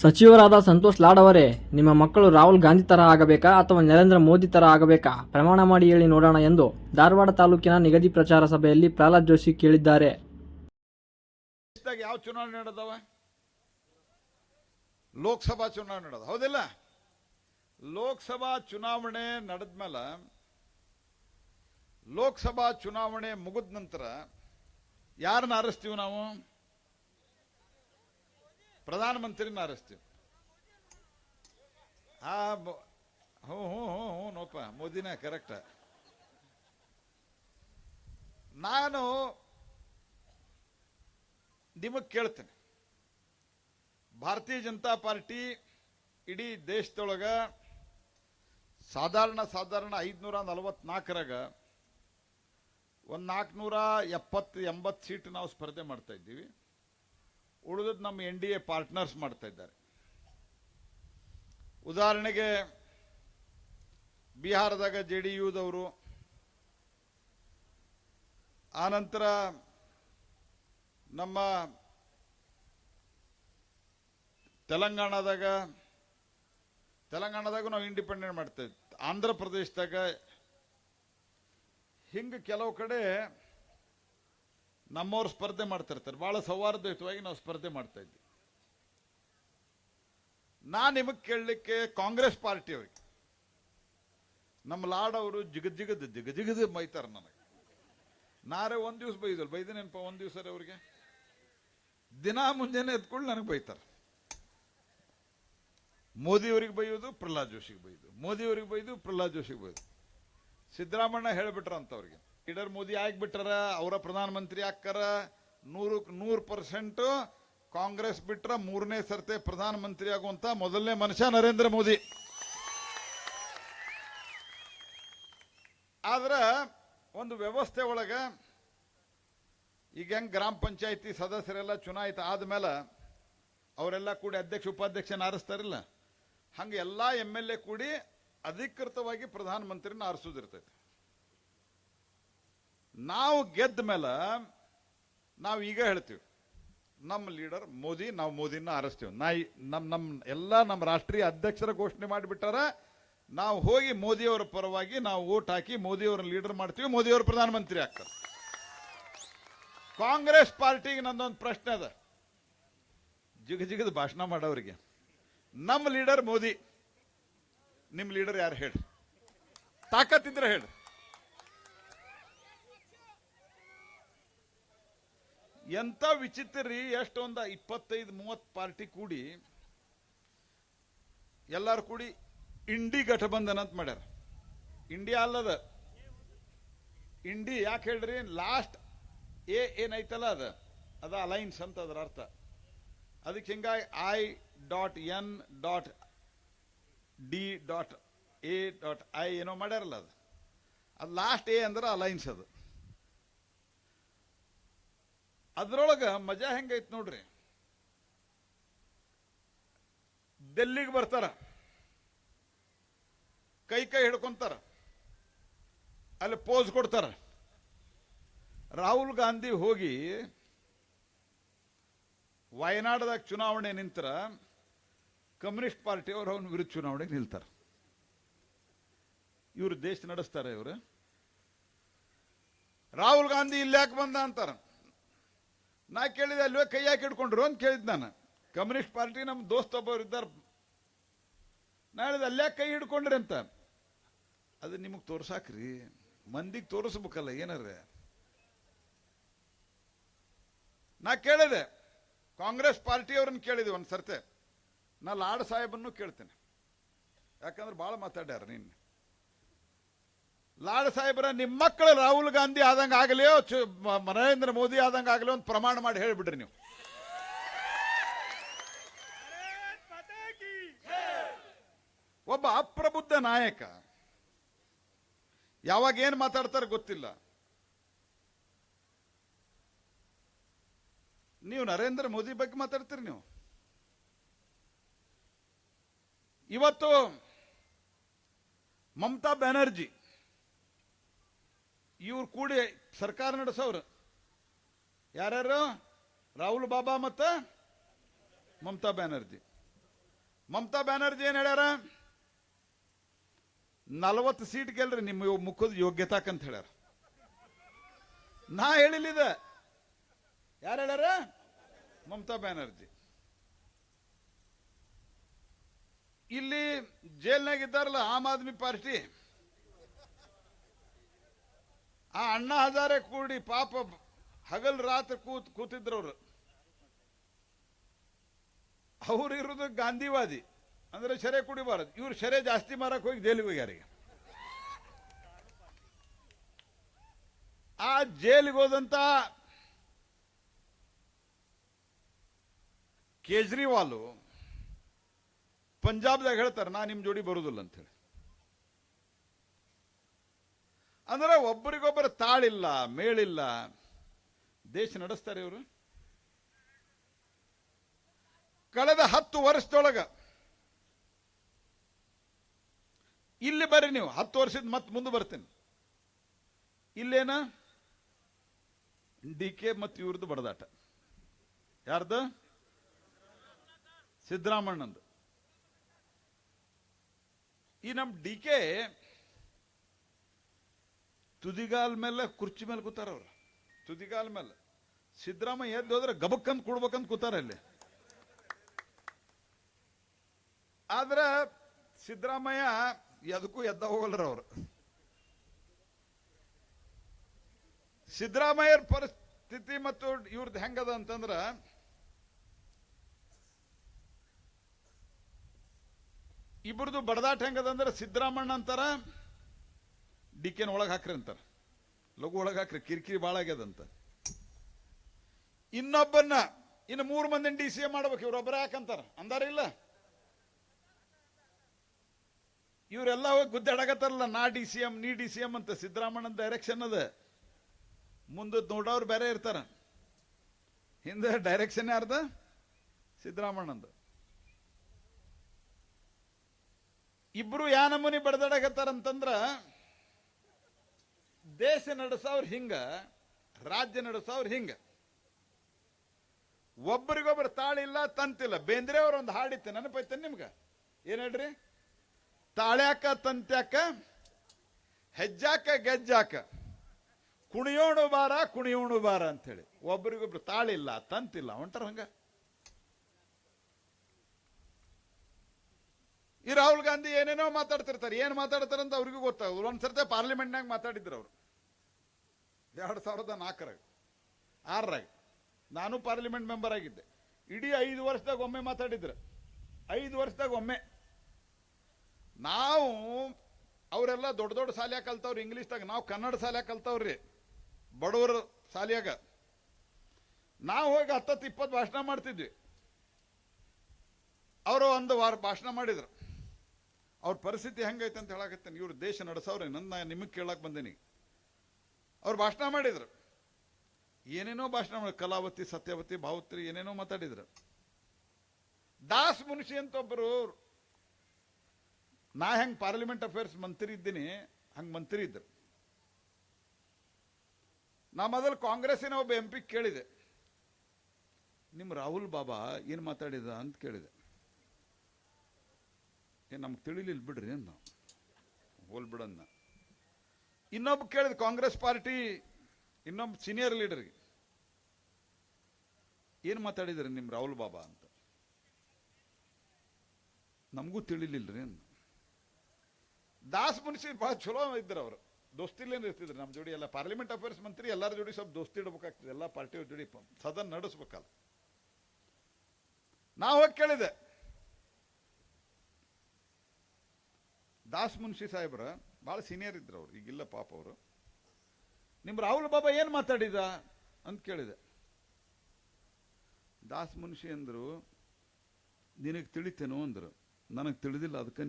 ಸಚಿವರಾದ ಸಂತೋಷ್ ಲಾಡ್ ಅವರೇ, ನಿಮ್ಮ ಮಕ್ಕಳು ರಾಹುಲ್ ಗಾಂಧಿ ತರ ಆಗಬೇಕಾ ಅಥವಾ ನರೇಂದ್ರ ಮೋದಿ ತರ ಆಗಬೇಕಾ? ಪ್ರಮಾಣ ಮಾಡಿ ಹೇಳಿ ನೋಡೋಣ ಎಂದು ಧಾರವಾಡ ತಾಲೂಕಿನ ನಿಗದಿ ಪ್ರಚಾರ ಸಭೆಯಲ್ಲಿ ಪ್ರಹ್ಲಾದ್ ಜೋಶಿ ಕೇಳಿದ್ದಾರೆ. ಯಾವ ಚುನಾವಣೆ ನಡೆದವ? ಲೋಕಸಭಾ ಚುನಾವಣೆ ನಡೆದ. ಹೌದಿಲ್ಲ? ಲೋಕಸಭಾ ಚುನಾವಣೆ ನಡೆದ್ಮೇಲೆ ಲೋಕಸಭಾ ಚುನಾವಣೆ ಮುಗಿದ ನಂತರ ಯಾರನ್ನ ಆರಿಸ್ತೀವಿ ನಾವು? ಪ್ರಧಾನಮಂತ್ರಿನ ಆರಿಸ್ತೀವಿ ಆ ಹ್ಞೂ ಹ್ಞೂ ಹ್ಞೂ ಹ್ಞೂ ನೋಪ ಮೋದಿನ ಕರೆಕ್ಟ ನಾನು ನಿಮಗೆ ಕೇಳ್ತೇನೆ. ಭಾರತೀಯ ಜನತಾ ಪಾರ್ಟಿ ಇಡೀ ದೇಶದೊಳಗ ಸಾಧಾರಣ ಸಾಧಾರಣ ಐದುನೂರ ನಲವತ್ನಾಲ್ಕರಾಗ ಒಂದು ನಾಲ್ಕುನೂರ ಎಪ್ಪತ್ತು ಎಂಬತ್ತು ಸೀಟ್ ನಾವು ಸ್ಪರ್ಧೆ ಮಾಡ್ತಾ ಇದ್ದೀವಿ. ಉಳಿದದ್ದು ನಮ್ಮ ಎನ್ ಡಿ ಎ ಪಾರ್ಟ್ನರ್ಸ್ ಮಾಡ್ತಾ ಇದ್ದಾರೆ. ಉದಾಹರಣೆಗೆ ಬಿಹಾರದಾಗ ಜೆ ಡಿ ಯುದವರು ಆನಂತರ ನಮ್ಮ ತೆಲಂಗಾಣದಾಗ ತೆಲಂಗಾಣದಾಗ ನಾವು ಇಂಡಿಪೆಂಡೆಂಟ್ ಮಾಡ್ತಾ ಆಂಧ್ರ ಪ್ರದೇಶದಾಗ ಹಿಂಗೆ ಕೆಲವು ಕಡೆ ನಮ್ಮವ್ರು ಸ್ಪರ್ಧೆ ಮಾಡ್ತಿರ್ತಾರೆ. ಬಹಳ ಸೌಹಾರ್ದಯುತವಾಗಿ ನಾವು ಸ್ಪರ್ಧೆ ಮಾಡ್ತಾ ಇದ್ವಿ. ನಾ ನಿಮಗೆ ಕೇಳಲಿಕ್ಕೆ ಕಾಂಗ್ರೆಸ್ ಪಾರ್ಟಿಯವ್ರಿಗೆ ನಮ್ಮ ಲಾಡ್ ಅವರು ಜಿಗ ಜಿಗದ್ ಜಿಗ ಜಿಗದ್ ಮೈತಾರ ನನಗೆ. ನಾರೇ ಒಂದ್ ದಿವ್ಸ ಬೈದಲ್ ಬೈದೇನೇನಪ್ಪ ಒಂದು ದಿವಸ ರೀ ಅವ್ರಿಗೆ. ದಿನ ಮುಂಜಾನೆ ಎದ್ಕೊಂಡು ನನಗೆ ಬೈತಾರೆ. ಮೋದಿಯವ್ರಿಗೆ ಬೈಯೋದು, ಪ್ರಹ್ಲಾದ್ ಜೋಶಿಗೆ ಬೈದು ಮೋದಿಯವ್ರಿಗೆ ಬೈದು, ಪ್ರಹ್ಲಾದ್ ಜೋಶಿಗೆ ಬೈದು ಸಿದ್ದರಾಮಣ್ಣ ಹೇಳ್ಬಿಟ್ರ ಅಂತ ಅವ್ರಿಗೆ ಲೀಡರ್ ಮೋದಿ ಆಗ್ಬಿಟ್ಟಾರ, ಅವರ ಪ್ರಧಾನಮಂತ್ರಿ ಆಕ್ಕಾರ ನೂರಕ್ಕೆ ನೂರು ಪರ್ಸೆಂಟ್ ಕಾಂಗ್ರೆಸ್ ಬಿಟ್ರ ಮೂರನೇ ಸರ್ತೆ ಪ್ರಧಾನಮಂತ್ರಿ ಆಗುವಂಥ ಮೊದಲನೇ ಮನುಷ್ಯ ನರೇಂದ್ರ ಮೋದಿ. ಆದ್ರೆ ಒಂದು ವ್ಯವಸ್ಥೆ ಒಳಗ ಈಗ ಹೆಂಗೆ ಗ್ರಾಮ ಪಂಚಾಯತಿ ಸದಸ್ಯರೆಲ್ಲ ಚುನಾಯಿತ ಆದ್ಮೇಲೆ ಅವರೆಲ್ಲ ಕೂಡಿ ಅಧ್ಯಕ್ಷ, ಉಪಾಧ್ಯಕ್ಷನ ಆರಿಸ್ತಾರಿಲ್ಲ. ಹಂಗೆ ಎಲ್ಲ ಎಂ ಎಲ್ ಎ ಕೂಡಿ ಅಧಿಕೃತವಾಗಿ ಪ್ರಧಾನಮಂತ್ರಿನ ಆರಿಸೋದಿರ್ತೈತೆ. ನಾವು ಗೆದ್ದ ಮೇಲೆ ನಾವು ಈಗ ಹೇಳ್ತೀವಿ, ನಮ್ಮ ಲೀಡರ್ ಮೋದಿ, ನಾವು ಮೋದಿನ ಆರಿಸ್ತೀವಿ. ನಾ ನಮ್ಮ ನಮ್ಮ ನಮ್ ಎಲ್ಲ ನಮ್ಮ ರಾಷ್ಟ್ರೀಯ ಅಧ್ಯಕ್ಷರ ಘೋಷಣೆ ಮಾಡಿಬಿಟ್ಟಾರ. ನಾವು ಹೋಗಿ ಮೋದಿಯವರ ಪರವಾಗಿ ನಾವು ಓಟ್ ಹಾಕಿ ಮೋದಿಯವರ ಲೀಡರ್ ಮಾಡ್ತೀವಿ, ಮೋದಿಯವರು ಪ್ರಧಾನಮಂತ್ರಿ ಆಗ್ತಾರೆ. ಕಾಂಗ್ರೆಸ್ ಪಾರ್ಟಿಗೆ ನಂದೊಂದು ಪ್ರಶ್ನೆ ಅದ. ಜಿಗ ಜಿಗದ ಭಾಷಣ ಮಾಡೋರಿಗೆ. ನಮ್ಮ ಲೀಡರ್ ಮೋದಿ, ನಿಮ್ಮ ಲೀಡರ್ ಯಾರು ಹೇಳಿ? ತಾಕತ್ತಿದ್ರೆ ಹೇಳಿ. ಎಂತ ವಿಚಿತ್ರ ರೀ, ಎಷ್ಟೊಂದ ಇಪ್ಪತ್ತೈದು, ಮೂವತ್ತು ಪಾರ್ಟಿ ಕೂಡಿ ಎಲ್ಲರೂ ಕೂಡಿ ಇಂಡಿ ಗಠಬಂಧನ ಅಂತ ಮಾಡ್ಯಾರ. ಇಂಡಿಯಾ ಅಲ್ಲದ. ಇಂಡಿ ಯಾಕೆ ಹೇಳ್ರಿ, ಲಾಸ್ಟ್ ಎ ಏನೈತಲ್ಲ ಅದ ಅದ ಅಲೈನ್ಸ್ ಅಂತ ಅದರ ಅರ್ಥ. ಅದಕ್ಕೆ ಹಿಂಗಾಗಿ I dot N dot D dot A dot I ಏನೋ ಮಾಡ್ಯಾರಲ್ಲ ಅದು. ಅದು ಲಾಸ್ಟ್ ಎ ಅಂದ್ರೆ ಅಲೈನ್ಸ್ ಅದು. ಅದ್ರೊಳಗ ಮಜಾ ಹೆಂಗೈತೆ ನೋಡ್ರಿ. ಡೆಲ್ಲಿಗೆ ಬರ್ತಾರ? ಕೈ ಕೈ ಹಿಡ್ಕೊಂತಾರ? ಅಲ್ಲಿ ಪೋಸ್ ಕೊಡ್ತಾರ? ರಾಹುಲ್ ಗಾಂಧಿ ಹೋಗಿ ವಯನಾಡದಾಗ ಚುನಾವಣೆ ನಿಂತರ ಕಮ್ಯುನಿಸ್ಟ್ ಪಾರ್ಟಿಯವರು ಅವನ ವಿರುದ್ಧ ಚುನಾವಣೆಗೆ ನಿಲ್ತಾರೆ. ಇವರು ದೇಶ ನಡೆಸ್ತಾರೆ ಇವರು. ರಾಹುಲ್ ಗಾಂಧಿ ಇಲ್ಲಿ ಯಾಕೆ ಬಂದ ಅಂತಾರ. ನಾ ಕೇಳಿದೆ ಅಲ್ವೇ ಕೈ ಹಾಕಿ ಹಿಡ್ಕೊಂಡ್ರು ಅಂತ ಕೇಳಿದ್ ನಾನು. ಕಮ್ಯುನಿಸ್ಟ್ ಪಾರ್ಟಿ ನಮ್ಮ ದೋಸ್ತ ಒಬ್ಬರು ಇದ್ದಾರೆ. ನಾ ಹೇಳಿದೆ, ಅಲ್ಲೇ ಕೈ ಹಿಡ್ಕೊಂಡ್ರಿ ಅಂತ. ಅದು ನಿಮಗೆ ತೋರ್ಸಾಕ್ರಿ. ಮಂದಿಗೆ ತೋರಿಸ್ಬೇಕಲ್ಲ, ಏನಾರ. ನಾ ಕೇಳಿದೆ, ಕಾಂಗ್ರೆಸ್ ಪಾರ್ಟಿಯವ್ರನ್ನ ಕೇಳಿದೆ ಒಂದು ಸರ್ತೆ. ನಾ ಲಾಡ್ ಸಾಹೇಬನ್ನು ಕೇಳ್ತೇನೆ. ಯಾಕಂದ್ರೆ ಭಾಳ ಮಾತಾಡ್ಯಾರ ನಿನ್ನೆ. ಲಾಡ್ ಸಾಹೇಬ್ರ ನಿಮ್ಮ ಮಕ್ಕಳು ರಾಹುಲ್ ಗಾಂಧಿ ಆದಂಗೆ ಆಗಲಿ ನರೇಂದ್ರ ಮೋದಿ ಆದಂಗೆ ಆಗಲಿ ಒಂದು ಪ್ರಮಾಣ ಮಾಡಿ ಹೇಳಿಬಿಡ್ರಿ ನೀವು. ಒಬ್ಬ ಅಪ್ರಬುದ್ಧ ನಾಯಕ, ಯಾವಾಗ ಏನ್ ಮಾತಾಡ್ತಾರೆ ಗೊತ್ತಿಲ್ಲ. ನೀವು ನರೇಂದ್ರ ಮೋದಿ ಬಗ್ಗೆ ಮಾತಾಡ್ತೀರಿ ನೀವು? ಇವತ್ತು ಮಮತಾ ಬ್ಯಾನರ್ಜಿ ಇವ್ರು ಕೂಡಿ ಸರ್ಕಾರ ನಡೆಸೋರು ಯಾರ್ಯಾರು? ರಾಹುಲ್ ಬಾಬಾ ಮತ್ತ ಮಮತಾ ಬ್ಯಾನರ್ಜಿ. ಮಮತಾ ಬ್ಯಾನರ್ಜಿ ಏನ್ ಹೇಳ್ಯಾರ? ನಲವತ್ತು ಸೀಟ್ ಗೆಲ್ರಿ ನಿಮ್ಮ ಮುಖದ ಯೋಗ್ಯತಾಕಂತ ಹೇಳ್ಯಾರ. ನಾ ಹೇಳಿಲ್ಲಿದ ಯಾರು ಹೇಳ್ಯಾರ? ಮಮತಾ ಬ್ಯಾನರ್ಜಿ. ಇಲ್ಲಿ ಜೈಲ್ನಾಗ ಇದ್ದಾರಲ್ಲ ಆಮ್ ಆದ್ಮಿ ಪಾರ್ಟಿ. ಆ ಅಣ್ಣ ಹಜಾರೆ ಕೂಡಿ ಪಾಪ ಹಗಲ್ ರಾತ್ರಿ ಕೂತ್ ಕೂತಿದ್ರವ್ರು. ಅವ್ರು ಇರೋದು ಗಾಂಧಿವಾದಿ. ಅಂದ್ರೆ ಶರೆ ಕುಡಿಬಾರದು. ಇವ್ರು ಶರೆ ಜಾಸ್ತಿ ಮಾರಕ್ ಹೋಗಿ ಜೈಲಿಗೆ ಹೋಗ್ಯಾರಿಗೆ ಆ ಜೈಲಿಗೆ ಹೋದಂತ ಕೇಜ್ರಿವಾಲು ಪಂಜಾಬ್ದಾಗ ಹೇಳ್ತಾರೆ, ನಾ ನಿಮ್ಮ ಜೋಡಿ ಬರೋದಿಲ್ಲ ಅಂತ ಹೇಳಿ. ಅಂದ್ರೆ ಒಬ್ಬರಿಗೊಬ್ಬರು ತಾಳಿಲ್ಲ, ಮೇಳಿಲ್ಲ. ದೇಶ ನಡೆಸ್ತಾರೆ ಇವರು. ಕಳೆದ ಹತ್ತು ವರ್ಷದೊಳಗ ಇಲ್ಲಿ ಬರ್ರಿ ನೀವು, ಹತ್ತು ವರ್ಷದ ಮತ್ತೆ ಮುಂದೆ ಬರ್ತೀನಿ. ಇಲ್ಲೇನ? ಡಿ ಕೆ ಮತ್ತು ಇವ್ರದ್ದು ಬಡದಾಟ. ಯಾರ್ದು? ಸಿದ್ದರಾಮಣ್ಣಂದು ಈ ನಮ್ಮ ಡಿ ಕೆ ತುದಿಗಾಲ್ ಮೇಲೆ ಕುರ್ಚಿ ಮೇಲೆ ಕೂತಾರ ಅವ್ರು. ತುದಿಗಾಲ್ ಮೇಲೆ. ಸಿದ್ದರಾಮಯ್ಯ ಎದ್ದು ಹೋದ್ರೆ ಗಬಕ್ಕಂತ ಕೊಡ್ಬೇಕಂತ ಕೂತಾರ ಅಲ್ಲಿ. ಆದ್ರ ಸಿದ್ದರಾಮಯ್ಯ ಎದಕ್ಕೂ ಎದ್ದ ಹೋಗಲ್ರ ಅವ್ರು. ಸಿದ್ದರಾಮಯ್ಯರ ಪರಿಸ್ಥಿತಿ ಮತ್ತು ಇವ್ರದ್ದು ಹೆಂಗದ ಅಂತಂದ್ರ ಇಬ್ರದ್ದು ಬಡದಾಟ ಹೆಂಗದ ಅಂದ್ರೆ ಸಿದ್ದರಾಮಣ್ಣ ಅಂತಾರ ಡಿ ಕೆನ ಒಳಗೆ ಹಾಕ್ರಿ ಅಂತಾರೆ. ಲಘು ಒಳಗೆ ಹಾಕ್ರಿ, ಕಿರಿಕಿರಿ ಭಾಳ ಆಗ್ಯದಂತ ಇನ್ನೊಬ್ಬನ್ನ, ಇನ್ನು ಮೂರು ಮಂದಿ ಡಿ ಸಿ ಎಂ ಮಾಡ್ಬೇಕು ಇವ್ರೊಬ್ಬರ ಯಾಕಂತಾರ ಅಂದಾರ ಇಲ್ಲ? ಇವರೆಲ್ಲ ಹೋಗಿ ಗುದ್ದಾಡಕತ್ತಾರಲ್ಲ ನಾ ಡಿ ಸಿ ಎಂ ನೀ ಡಿ ಸಿ ಎಂ ಅಂತ ಸಿದ್ದರಾಮಣ್ಣನ ಡೈರೆಕ್ಷನ್ ಅದ. ಮುಂದದ್ ನೋಡೋರು ಬೇರೆ ಇರ್ತಾರ. ಹಿಂದೆ ಡೈರೆಕ್ಷನ್ ಯಾರ್ದ? ಸಿದ್ದರಾಮಣ್ಣಂದು ಇಬ್ರು ಯಾ ನಮೂನಿ ಬಡದಾಡಕತ್ತಾರಂತಂದ್ರ ದೇಶ ನಡೆಸೋರು ಹಿಂಗ, ರಾಜ್ಯ ನಡೆಸೋರು ಹಿಂಗ. ಒಬ್ಬರಿಗೊಬ್ಬರು ತಾಳಿಲ್ಲ ತಂತಿಲ್ಲ ಬೇಂದ್ರೆ ಅವ್ರ ಒಂದು ಹಾಡಿತ್ತೆ, ನೆನಪೈತೆ ನಿಮ್ಗ? ಏನ್ ಹೇಳ್ರಿ? ತಾಳ್ಯಾಕ, ತಂತ್ಯಾಕ, ಹೆಜ್ಜಾಕ, ಗೆಜ್ಜಾಕ. ಕುಣಿಯೋಣು ಬಾರ ಕುಣಿಯೋಣು ಬಾರ ಅಂತೇಳಿ ಒಬ್ಬರಿಗೊಬ್ರು ತಾಳಿಲ್ಲ ತಂತಿಲ್ಲ ಹೊಂಟಾರ ಹಂಗ? ಈ ರಾಹುಲ್ ಗಾಂಧಿ ಏನೇನೋ ಮಾತಾಡ್ತಿರ್ತಾರೆ, ಏನ್ ಮಾತಾಡ್ತಾರಂತ ಅವ್ರಿಗೂ ಗೊತ್ತಾಗೋದು ಒಂದ್ಸರ್ತೆ ಪಾರ್ಲಿಮೆಂಟ್ನಾಗ ಮಾತಾಡಿದ್ರು ಅವರು. ಎರಡ್ ಸಾವಿರದ ನಾಲ್ಕರಾಗ ಆರರಾಗ. ನಾನು ಪಾರ್ಲಿಮೆಂಟ್ ಮೆಂಬರ್ ಆಗಿದ್ದೆ. ಇಡೀ ಐದು ವರ್ಷದಾಗ ಒಮ್ಮೆ ಮಾತಾಡಿದ್ರು. ಐದು ವರ್ಷದಾಗ ಒಮ್ಮೆ. ನಾವು ಅವರೆಲ್ಲ ದೊಡ್ಡ ದೊಡ್ಡ ಶಾಲ್ಯಾಗ ಕಲ್ತವ್ರು ಇಂಗ್ಲೀಷ್ದಾಗ. ನಾವು ಕನ್ನಡ ಶಾಲ್ಯಾಗ ಕಲ್ತವ್ರಿ. ಬಡವರ ಶಾಲ್ಯಾಗ. ನಾವು ಹೋಗಿ ಹತ್ತತ್ತು ಇಪ್ಪತ್ತು ಭಾಷಣ ಮಾಡ್ತಿದ್ವಿ. ಅವರು ಒಂದು ವಾರ ಭಾಷಣ ಮಾಡಿದ್ರು. ಅವ್ರ ಪರಿಸ್ಥಿತಿ ಹೆಂಗೈತೆ ಅಂತ ಹೇಳಕತ್ತೇನೆ. ಇವ್ರು ದೇಶ ನಡೆಸೋರೆ ನನ್ನ ನಿಮಗೆ ಕೇಳಕ್ ಬಂದೇನಿ. ಅವ್ರು ಭಾಷಣ ಮಾಡಿದ್ರು. ಏನೇನೋ ಭಾಷಣ ಮಾಡಿ ಕಲಾವತಿ, ಸತ್ಯವತಿ ಭಾವತ್ರಿ ಏನೇನೋ ಮಾತಾಡಿದ್ರು. ದಾಸ್ ಮುನಿಷಿ ಅಂತ ಒಬ್ಬರು ನಾ ಹೆಂಗ್ ಪಾರ್ಲಿಮೆಂಟ್ ಅಫೇರ್ಸ್ ಮಂತ್ರಿ ಇದ್ದೀನಿ, ಹಂಗ್ ಮಂತ್ರಿ ಇದ್ರು. ನಾ ಮೊದಲು ಕಾಂಗ್ರೆಸ್ಸಿನ ಒಬ್ಬ ಎಂ ಪಿ ಕೇಳಿದೆ. ನಿಮ್ಮ ರಾಹುಲ್ ಬಾಬಾ ಏನ್ ಮಾತಾಡಿದ? ಅಂತ ಕೇಳಿದೆ. ಏನು ನಮ್ಗೆ ತಿಳಿಲಿಲ್ಲ ಬಿಡ್ರಿ ಏನು ನಾವು ಹೋಲ್ ಬಿಡನ್ನ ಇನ್ನೊಬ್ಬ ಕೇಳಿದ ಕಾಂಗ್ರೆಸ್ ಪಾರ್ಟಿ, ಇನ್ನೊಬ್ಬ ಸೀನಿಯರ್ ಲೀಡರ್ಗೆ ಏನ್ ಮಾತಾಡಿದ್ರಿ ನಿಮ್ ರಾಹುಲ್ ಬಾಬಾ ಅಂತ? ನಮಗೂ ತಿಳಿಲಿಲ್ಲರಿ ಅಂತ ದಾಸ್ ಮುನ್ಸಿ ಭಾಳ ಚಲೋ ಇದ್ರು ಅವರು. ದೋಸ್ತಿಲೇನು ಇರ್ತಿದ್ರು ನಮ್ಮ ಜೋಡಿ ಎಲ್ಲ ಪಾರ್ಲಿಮೆಂಟ್ ಅಫೇರ್ಸ್ ಮಂತ್ರಿ, ಎಲ್ಲರ ಜೋಡಿ ಸ್ವಲ್ಪ ದೋಸ್ತಿ ಇಡ್ಬೇಕಾಗ್ತದೆ, ಎಲ್ಲ ಪಾರ್ಟಿಯವ್ರ ಜೋಡಿ ಸದನ್ ನಡೆಸ್ಬೇಕಲ್ಲ. ನಾವು ಹೋಗಿ ಕೇಳಿದೆ. ದಾಸ್ ಮುನ್ಷಿ ಸಾಹೇಬ್ರ ಭಾಳ ಸೀನಿಯರ್ ಇದ್ರು ಅವ್ರು, ಈಗಿಲ್ಲ ಪಾಪ ಅವರು. ನಿಮ್ಮ ರಾಹುಲ್ ಬಾಬಾ ಏನು ಮಾತಾಡಿದ ಅಂತ ಕೇಳಿದೆ. ದಾಸ್ ಮುನ್ಷಿ ಅಂದ್ರು, ನಿನಗೆ ತಿಳಿತೇನೋ ಅಂದ್ರು. ನನಗೆ ತಿಳಿದಿಲ್ಲ, ಅದಕ್ಕೆ